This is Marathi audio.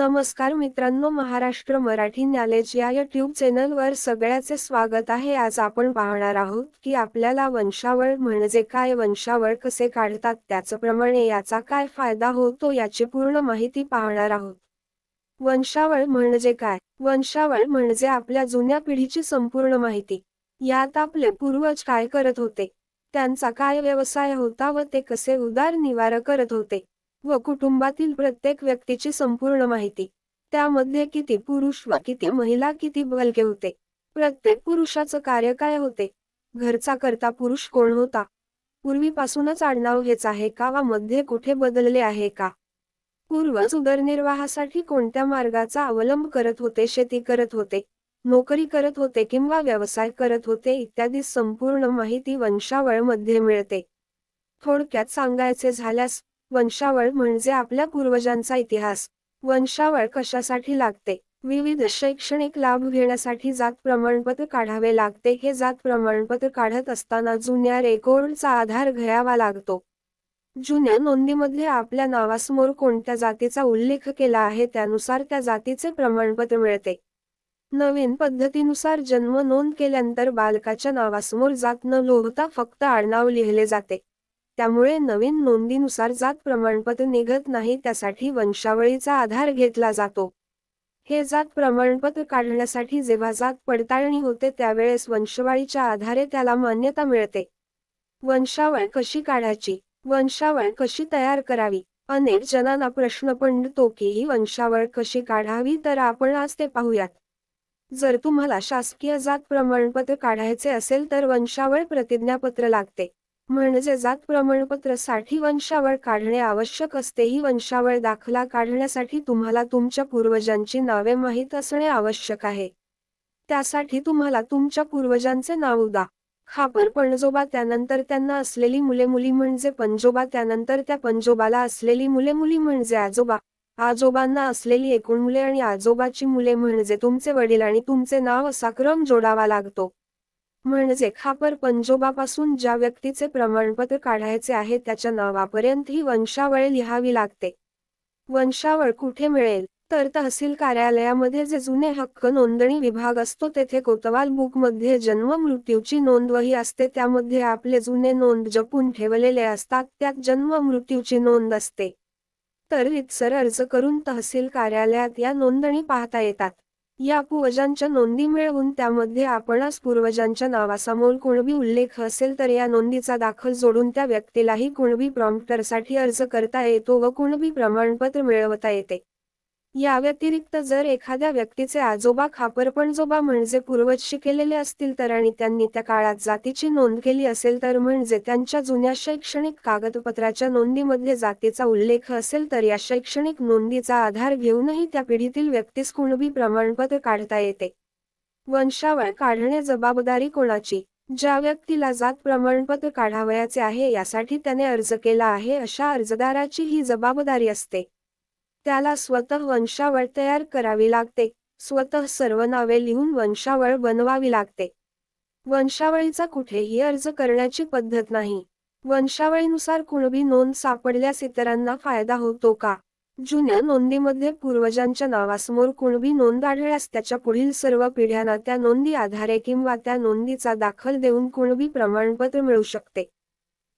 नमस्कार मित्रांनो महाराष्ट्र मराठी नॉलेज या युट्यूब चॅनलवर सगळ्याचे स्वागत आहे. आज आपण पाहणार आहोत की आपल्याला वंशावळ म्हणजे काय वंशावळ कसे काढतात त्याचप्रमाणे याचा काय फायदा होतो याची पूर्ण माहिती पाहणार आहोत. वंशावळ म्हणजे काय? वंशावळ म्हणजे आपल्या जुन्या पिढीची संपूर्ण माहिती. यात आपले पूर्वज काय करत होते? त्यांचा काय व्यवसाय होता व ते कसे उदारनिवार करत होते? व कुटुंबातील प्रत्येक व्यक्तीची संपूर्ण माहिती. त्यामध्ये किती पुरुष व किती महिला किती बलके होते. प्रत्येक पुरुषाचं कार्य काय होते? घरचा करता पुरुष कोण होता? पूर्वीपासूनच आडनाव हेच आहे का वा मध्ये कुठे बदलले आहे का? पूर्वज उदरनिर्वाहासाठी कोणत्या मार्गाचा अवलंब करत होते? शेती करत होते नोकरी करत होते किंवा व्यवसाय करत होते इत्यादी संपूर्ण माहिती वंशावळमध्ये मिळते. थोडक्यात सांगायचे झाल्यास वंशावळ म्हणजे आपल्या पूर्वजांचा इतिहास. वंशावळ कशासाठी लागते? विविध शैक्षणिक लाभ घेण्यासाठी जात प्रमाणपत्र काढावे लागते. हे जात प्रमाणपत्र काढत असताना जुन्या रेकॉर्डचा आधार घ्यावा लागतो. जुन्या नोंदीमध्ये आपल्या नावासमोर कोणत्या जातीचा उल्लेख केला आहे त्यानुसार त्या जातीचे प्रमाणपत्र मिळते. नवीन पद्धतीनुसार जन्म नोंद केल्यानंतर बालकाच्या नावासमोर जात न लोहता फक्त आडनाव लिहिले जाते. त्यामुळे नवीन नोंदीनुसार जात प्रमाणपत्र निघत नाही त्यासाठी वंशावळीचा आधार घेतला जातो. हे जात प्रमाणपत्र काढण्यासाठी जेव्हा जात पडताळणी होते त्यावेळेस वंशवाळीच्या आधारे त्याला मान्यता मिळते. वंशावळ कशी काढायची? वंशावळ कशी तयार करावी? अनेक जणांना प्रश्न पडतो की ही वंशावळ कशी काढावी तर आपण आज ते पाहूयात. जर तुम्हाला शासकीय जात प्रमाणपत्र काढायचे असेल तर वंशावळ प्रतिज्ञापत्र लागते. म्हणजे जात प्रमाणपत्रसाठी वंशावळ काढणे आवश्यक असते. ही वंशावळ दाखला काढण्यासाठी तुम्हाला तुमच्या पूर्वजांची नावे माहीत असणे आवश्यक आहे. त्यासाठी तुम्हाला तुमच्या पूर्वजांचे नाव उदा. खापर पणजोबा त्यानंतर त्यांना असलेली मुले मुली म्हणजे पंजोबा त्यानंतर त्या पंजोबाला असलेली मुले मुली म्हणजे आजोबा. आजोबांना असलेली एकूण मुले आणि आजोबाची मुले म्हणजे तुमचे वडील आणि तुमचे नाव असा क्रम जोडावा लागतो. म्हणजे खापर पंजोबापासून ज्या व्यक्तीचे प्रमाणपत्र काढायचे आहे त्याच्या नावापर्यंत ही वंशावळ लिहावी लागते. वंशावळ कुठे मिळेल? तर तहसील कार्यालयामध्ये जे जुने हक्क नोंदणी विभाग असतो तेथे कोतवाल बुकमध्ये जन्म मृत्यूची नोंदवही असते. त्यामध्ये आपले जुने नोंद जपून ठेवलेले असतात. त्यात जन्म मृत्यूची नोंद असते. तर रितसर अर्ज करून तहसील कार्यालयात या नोंदणी पाहता येतात. या पूर्वजांच्या नोंदी मिळवून त्यामध्ये आपणास पूर्वजांच्या नावासमोर कुणबी उल्लेख असेल तर या नोंदीचा दाखल जोडून त्या व्यक्तीलाही कुणबी प्रॉम्प्टरसाठी अर्ज करता येतो व कुणबी प्रमाणपत्र मिळवता येते. या व्यतिरिक्त जर एखाद्या व्यक्तीचे आजोबा खापरपणजोबा म्हणजे पूर्वज शिकेलेले असतील तर आणि त्यांनी त्या काळात जातीची नोंद केली असेल तर म्हणजे त्यांच्या जुन्या शैक्षणिक कागदपत्राच्या नोंदीमध्ये जातीचा उल्लेख असेल तर या शैक्षणिक नोंदीचा आधार घेऊनही त्या पिढीतील व्यक्तीस कुणबी प्रमाणपत्र काढता येते. वंशावळ काढणे जबाबदारी कोणाची? ज्या व्यक्तीला जात प्रमाणपत्र काढावयाचे आहे यासाठी त्याने अर्ज केला आहे अशा अर्जदाराची ही जबाबदारी असते. त्याला स्वतः वंशावळ तयार करावी लागते. स्वतः सर्व नावे लिहून वंशावळ बनवावी लागते. वंशावळीचा कुठेही अर्ज करण्याची पद्धत नाही. वंशावळीनुसार कुणबी नोंद सापडल्यास इतरांना फायदा होतो का? जुन्या नोंदीमध्ये पूर्वजांच्या नावासमोर कुणबी नोंद आढळल्यास त्याच्या पुढील सर्व पिढ्यांना त्या नोंदी आधारे किंवा त्या नोंदीचा दाखल देऊन कुणबी प्रमाणपत्र मिळू शकते.